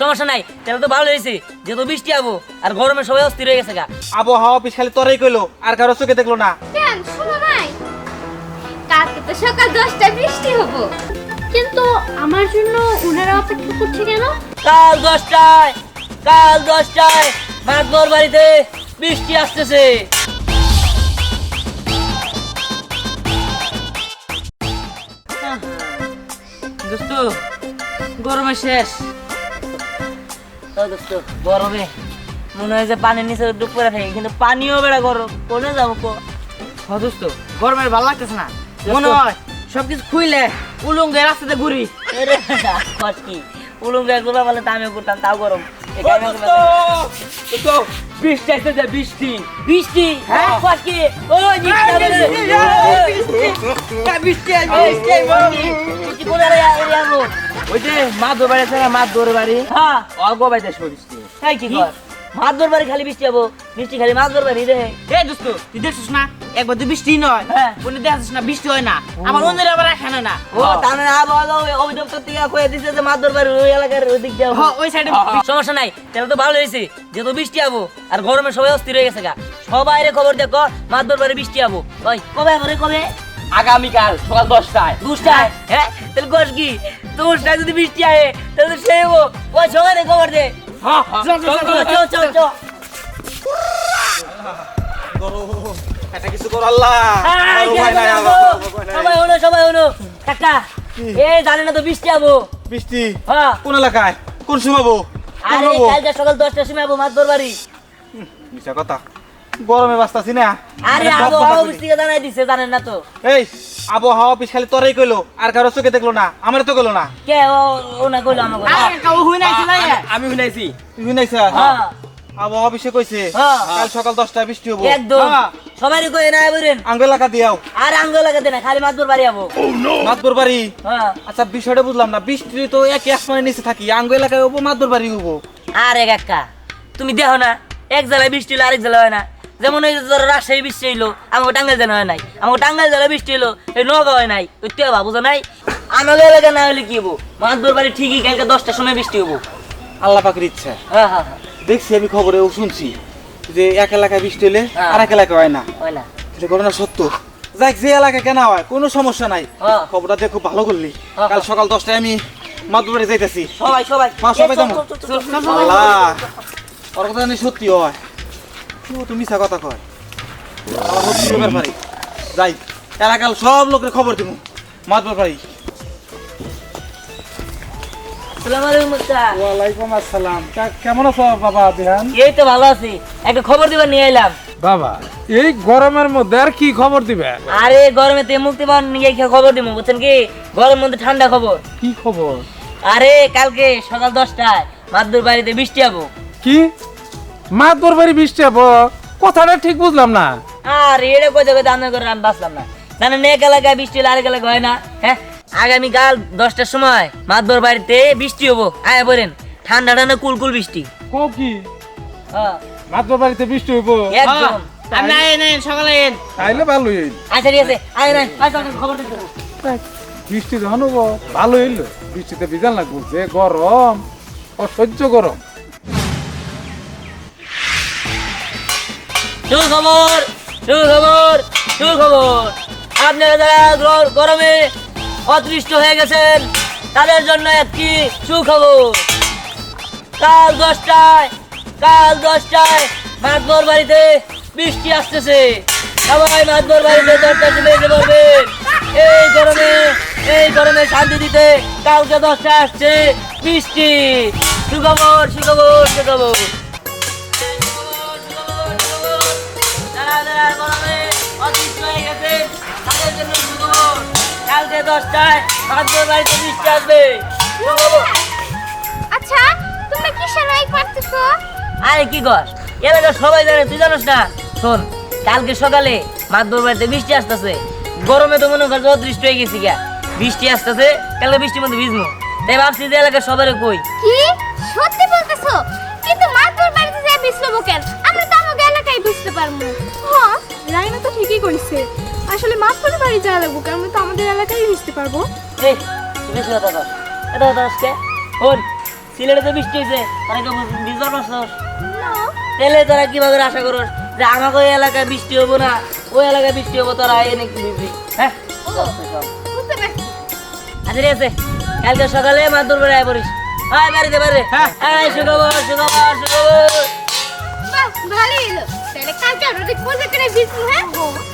সমস্যা নাই তাহলে তো ভালো হয়েছে যেহেতু বৃষ্টি আবো আর গরমে সবাই অস্থির হয়ে গেছে গা। আবহাওয়া অফিস খালি তোরাই কইলো আর কারও চোখে দেখল না। কেন শুনো নাই? কালকে তো সকাল দশটায় বৃষ্টি হব। কিন্তু আমার জন্য ওনারা অপেক্ষা করছে কেন? কাল দশটায় কাল দশটায় মাতবর বাড়িতে বৃষ্টি আসতেছে। দোস্ত গরমে শেষ। গরমে। মনে হয় যে পানির নিচে ডুব করে থাকে কিন্তু পানিও বেড়া গরম। কোনে যাব কো? হ্যাঁ দোস্ত গরমের ভালো লাগতেছে না। মনে হয় সবকিছু খুইলে উলুঙ্গে রাস্তাতে ঘুরি। কি? উলুঙ্গা ঘুরা বলে তো ঘুরতাম তাও গরম। এই কারণে ঘুরতাম। বৃষ্টি। বৃষ্টি? বৃষ্টি হ্যাঁ? কস ও বলে বৃষ্টি। বৃষ্টি। কোন এরিয়া এরিয়া ওই যে মা দোর বাড়ি আছে না মা দোর বাড়ি? হ্যাঁ। অল্প বাইতে বৃষ্টি তাই কি কর? মাতবর বাড়ি খালি বৃষ্টি হব। বৃষ্টি খালি মাতবর বাড়ি রে এ দোস্ত তুই দেখছিস না? একবার তো বৃষ্টি নয়। হ্যাঁ। উনি দেখছিস না বৃষ্টি হয় না। আমার অন্যের আবার এখানে না। ও তার মানে আবহাওয়া অভিযোগ থেকে কয়ে দিছে যে মাতবর বাড়ি ওই এলাকার ওই দিক হ্যাঁ, ওই সাইডে সমস্যা নাই তাহলে তো ভালো হয়েছে। যেহেতু বৃষ্টি আবো আর গরমে সবাই অস্থির হয়ে গেছে গা। সবাই রে খবর দেখো মাতবর বাড়ি বৃষ্টি আবো ওই কবে আবো কবে? আগামীকাল সকাল দশটায়। দুষ্টায় হ্যাঁ। তাহলে কস কি দুষ্টায় যদি বৃষ্টি আয়ে তাহলে সে ওই সবাই রে খবর দে। হ্যাঁ চল চল। সবাই হলো সবাই হলো এ জানে না তো বৃষ্টি আবো বৃষ্টি হ্যাঁ কোন এলাকায় কোন সকাল দশটার সময় আবো মাতবর বাড়ি কথা গরমে বাঁচতাছি না আরে আবো বৃষ্টিকে জানাই দিছে জানেন না তো এই আবহাওয়া অফিস খালি তোরাই কইলো আর কারও চোখে দেখল না আমার তো কইলো না। কে? ও ও না কইলো আমাকে। আরে কাউ হুই নাই ছিল আমি হুই নাইছি তুই নাইছা হ্যাঁ আবহাওয়া অফিসে কইছে হ্যাঁ। কাল সকাল দশটায় বৃষ্টি হব। একদম। হ্যাঁ। সবারই কই না বলেন আঙ্গ এলাকা দিয়াও আর আঙ্গ লাগাতে না খালি মাতবর বাড়ি আবো। মাতবর বাড়ি? হ্যাঁ আচ্ছা বিষয়টা বুঝলাম না বৃষ্টি তো একই আসমানের নিচে থাকি আঙ্গ এলাকায় হব মাতবর বাড়ি হব। আরে কাকা তুমি দেখো না এক জেলায় বৃষ্টি হলো আরেক জেলায় হয় না। যেমন ওই ধরো রাজশাহী বৃষ্টি হইল আমাকে টাঙ্গাইল জেলা হয় নাই। আমাকে টাঙ্গাইল জেলা বৃষ্টি হইল এই নগাঁও হয় নাই। ওই তুই বুঝো নাই? আমাদের এলাকা না হলে কি হব? মাতবর বাড়ি ঠিকই কালকে দশটার সময় বৃষ্টি হব। আল্লাহ পাকের ইচ্ছা। হ্যাঁ হ্যাঁ হ্যাঁ। দেখছি আমি খবরে শুনছি যে এক এলাকায় বৃষ্টি হলে হ্যাঁ। আর এক এলাকায় হয় না। হয় না। এটা ঘটনা সত্য। যাক যে এলাকায় কেনা হয় কোনো সমস্যা নাই। হ্যাঁ। খবরটা দিয়ে খুব ভালো করলি। হ্যাঁ। কাল সকাল দশটায় আমি মাদুবাড়ি যাইতেছি। সবাই সবাই। সবাই আল্লাহ। ওর কথা জানি সত্যি হয়। ও মিছা কথা কয়। আমার যাই এলাকার সব লোকের খবর দিব। ওয়ালাইকুম আসসালাম। কেমন আছো বাবা বিহান এই তো ভালো আছি। একটা খবর দিবার নিয়ে এলাম বাবা এই গরমের মধ্যে আর কি খবর দিবে? আরে গরমে তে মুক্তি নিয়ে খবর দিব বুঝছেন কি? গরমের মধ্যে ঠান্ডা খবর। কি খবর? আরে কালকে সকাল দশটায় মাদুর বাড়িতে বৃষ্টি হব। কি? মাতবর বাড়ি বৃষ্টি হব। কথাটা ঠিক বুঝলাম না। আর এটা কইতে কইতে আমি করে আমি বাঁচলাম না। জানেন এক এলাকায় বৃষ্টি হলে আরেক এলাকায় হয় না হ্যাঁ? আগামীকাল দশটার সময় মাদুর বাড়িতে বৃষ্টি হব। আয় বলেন ঠান্ডা ঠান্ডা কুল কুল বৃষ্টি। কো কি? হ্যাঁ। মাতবর বাড়িতে বৃষ্টি হইব। একদম। আমি নাই নাই সকালে এন তাইলে ভালোই হইল। আচ্ছা ঠিক আছে আয় নাই। আয় খবর দিতে বৃষ্টি যখন হব ভালো হইল। বৃষ্টিতে বিজান লাগবো যে গরম অসহ্য গরম। সুখবর সুখবর সুখবর। আপনারা যারা গরমে অতৃষ্ট হয়ে গেছেন, তাদের জন্য একটি সুখবর। কাল দশটায় কাল দশটায় মাতবর বাড়িতে বৃষ্টি আসতেছে। সবাই মাতবর বাড়িতে দশটার সময় এসে পড়বেন এই গরমে এই গরমে শান্তি দিতে কালকে দশটা আসছে বৃষ্টি। সুখবর সুখবর সুখবর। তাদের জন্য সুখবর কালকে দশটায় মাতবর বাড়িতে বৃষ্টি আসবে। আচ্ছা তোমরা কিসের লাইক মারতেছো আরে কি কর? এলাকার সবাই জানে তুই জানিস না। শোন কালকে সকালে মাতবর বাড়িতে বৃষ্টি আসতেছে। গরমে তো মনে করছে অদৃষ্ট হয়ে গেছি গা। বৃষ্টি আসতেছে কালকে বৃষ্টির মধ্যে ভিজবো। তাই ভাবছি যে এলাকার সবাই কই। কি? সত্যি বলতেছো? কিন্তু মাতবর বাড়িতে যাই বিছলবো কেন আমরা তো আমাদের এলাকায় বুঝতে পারব হ্যাঁ রাইনা তো ঠিকই কইছে। আসলে মাছ করে বাড়ি যাওয়া লাগবো কারণ আমরা তো আমাদের এলাকায় বুঝতে পারব। এই বেশি কথা কর এটা কথা আজকে? শোন সিলেটে তো বৃষ্টি হয়েছে তারা কেউ বিজয় পারছস? তাহলে তোরা কীভাবে আশা করস যে আমাকে ওই এলাকায় বৃষ্টি হব না? ওই এলাকায় বৃষ্টি হব তোরা এনে কি বুঝবি? হ্যাঁ? ও বুঝতে পারছি। আচ্ছা ঠিক আছে। কালকে সকালে মাদুর আয় পড়িস। হ্যাঁ বাড়িতে বাড়ি হ্যাঁ। সুখবর সুখবর সুখবর। ভালোই এলো তাহলে কালকে আমরা ঠিক মজা করে বিজু হ্যাঁ? আচ্ছা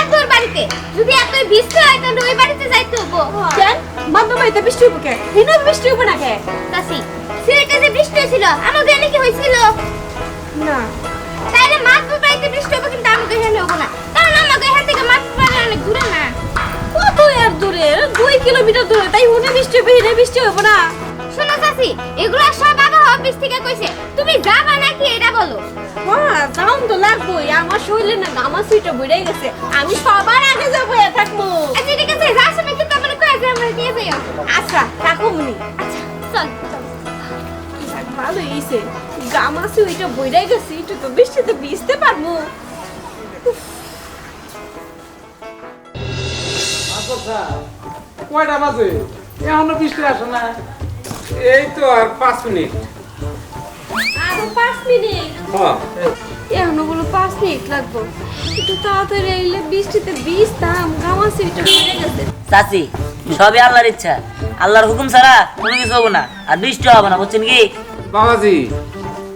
বাড়িতে। যদি এত বৃষ্টি হয় তাহলে ওই বাড়িতে যাইতে হব। কেন? বান্ধব বাড়িতে বৃষ্টি হইব কে হিনো বৃষ্টি হইব না কে চাচি সিলেটে যে বৃষ্টি হয়েছিল আমাদের এনে কি হয়েছিল? না। তাইলে মাতুর বাড়িতে বৃষ্টি হব কিন্তু আমাদের এখানে হব না। কারণ আমাদের এখান থেকে মাতুর বাড়ি অনেক দূরে না। কত আর দূরে? দুই কিলোমিটার দূরে। তাই হুনে বৃষ্টি হবে হিনে বৃষ্টি হইব না। শোনো চাচি এগুলো সব অফিস থেকে কইছে তুমি যাবা নাকি এটা বলো? মা যাও তো লাগবোই আমার শরীরে না গামা সুইটা বইরে গেছে আমি সবার আগে যাব এ থাকব। আচ্ছা ঠিক আছে যার সময় কিন্তু আমরা কয়ে যে আমরা দিয়ে যাই। আচ্ছা থাকো মনি। আচ্ছা চল। ভালো হইছে। গামা সুইটা বইরে গেছে একটু তো বৃষ্টিতে ভিজতে পারব। কয়টা বাজে? এখনও বৃষ্টি আসে না। এই তো আর পাঁচ মিনিট। আরও পাঁচ মিনিট? হ্যাঁ। এখনও বলো পাঁচ মিনিট লাগবো। একটু তাড়াতাড়ি এলে বৃষ্টিতে ভিজতাম গামা সুইটা বইরে গেছে। চাচি সবই আল্লাহর ইচ্ছা। আল্লাহর হুকুম ছাড়া কোনো কিছু হব না আর বৃষ্টি হবে না বুঝছেন কি? বাবাজি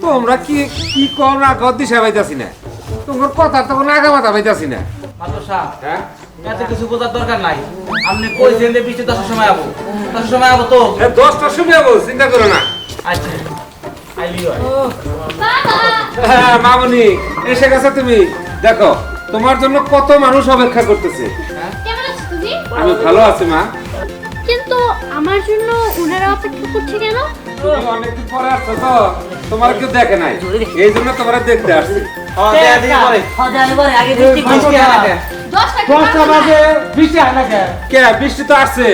তোমরা কি কি কর না কর দিশা পাইতাছি না? তোমার কথা তো কোনো আগা মাথা পাইতাছি না। হ্যাঁ? এত কিছু বোঝার দরকার নাই। আপনি কইছেন যে বৃষ্টি দশটার সময় আবো। দশটার সময় আবো তো। দশটার সময় যাব চিন্তা করো না। আচ্ছা হয়। হ্যাঁ, মামনি এসে গেছো তুমি। দেখো তোমার জন্য কত মানুষ অপেক্ষা করতেছে। কেমন আছো তুমি? আমি ভালো আছি মা। কিন্তু আমার জন্য ওনারা অপেক্ষা করছে কেন? অনেকদিন পরে আসছো তো। তোমার কেউ দেখে নাই। এই জন্য তোমরা দেখতে আসছি। হ্যাঁ হ্যাঁ, আগে বৃষ্টি কম বৃষ্টি হয় না কেন? দশটা দশটা বাজে বৃষ্টি হয় না কে কে বৃষ্টি তো আসছে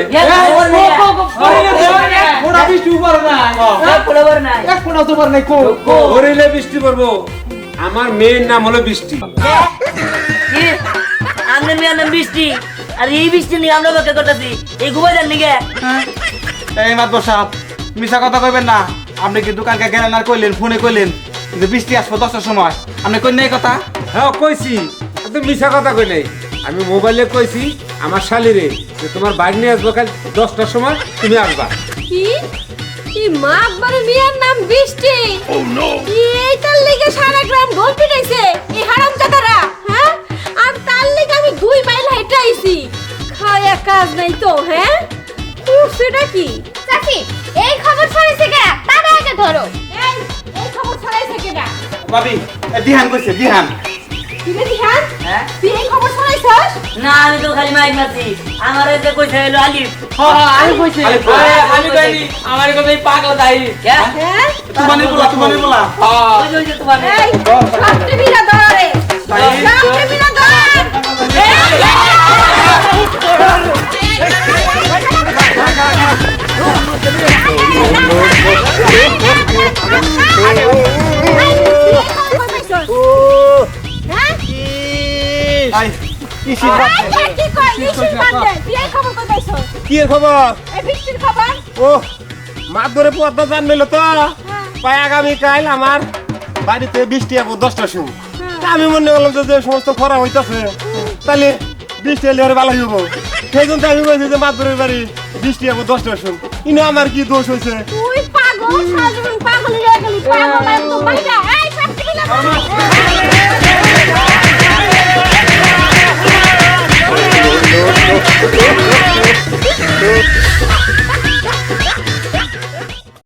ওরা বৃষ্টি উপরে নাই এক ফোনা তোমার নাই কো হরিলে বৃষ্টি পড়ব আমার মেয়ের নাম হলো বৃষ্টি আমরা মেয়ে নাম বৃষ্টি আর এই বৃষ্টি নিয়ে আমরা অপেক্ষা করতেছি এই ঘুমাই নিগে এই মাদুর সাহেব মিশা কথা কইবেন না আপনি কি দোকানকে গেলেন আর কইলেন ফোনে কইলেন যে বৃষ্টি আসব দশটার সময় আপনি কই নাই কথা হ্যাঁ কইছি একদম মিশা কথা কই নাই আমি মোবাইলে কইছি আমার শালিরে যে তোমার বাইক নিয়ে আসব কাল দশটার সময় তুমি আসবা। কি? কি মা আব্বার মিয়ার নাম বৃষ্টি? কি এইটার লিগে সারা গ্রাম ঢোল পিটাইছে? এই হারাম জাদারা হ্যাঁ? আর তার লিগে আমি দুই মাইল হেঁটে আইছি। খাওয়া কাজ নাই তো হ্যাঁ? সেটা কি? চাচি এই খবর ছড়াইছে কে? তারা আগে ধরো। এই এই খবর ছড়াইছে কেডা ভাবি এ দিহান কইছে দিহান। তুই হ্যাঁ? হ্যাঁ? তুই এই খবর ছড়াইছস না আমি তো খালি মাইক মারছি। আমার যে কইছে হলো আলিফ। আমি কইছি। আমি কইনি আমার কথাই পাগলা কে? হ্যাঁ? বলা বলা। ওই যে তোমার এই বিনা ধরে কি এই খবর কই পাইছস কি খবর? এই বৃষ্টির খবর? ও মাছ ধরে পদ্মা জানমিল তো। পাই আগামী কাল আমার বাড়িতে বৃষ্টি যাব দশটার সময় আমি মনে করলাম যে যে সমস্ত খরা হইতাছে তাহলে বৃষ্টি এলে ওরে ভালো হইব। সেই জন্য আমি বলছি যে মাছ ধরে বাড়ি বৃষ্টি যাব দশটার সময় কিন্তু আমার কি দোষ হয়েছে তুই পাগল পাগল হয়ে গেলি। পাগল ดูดู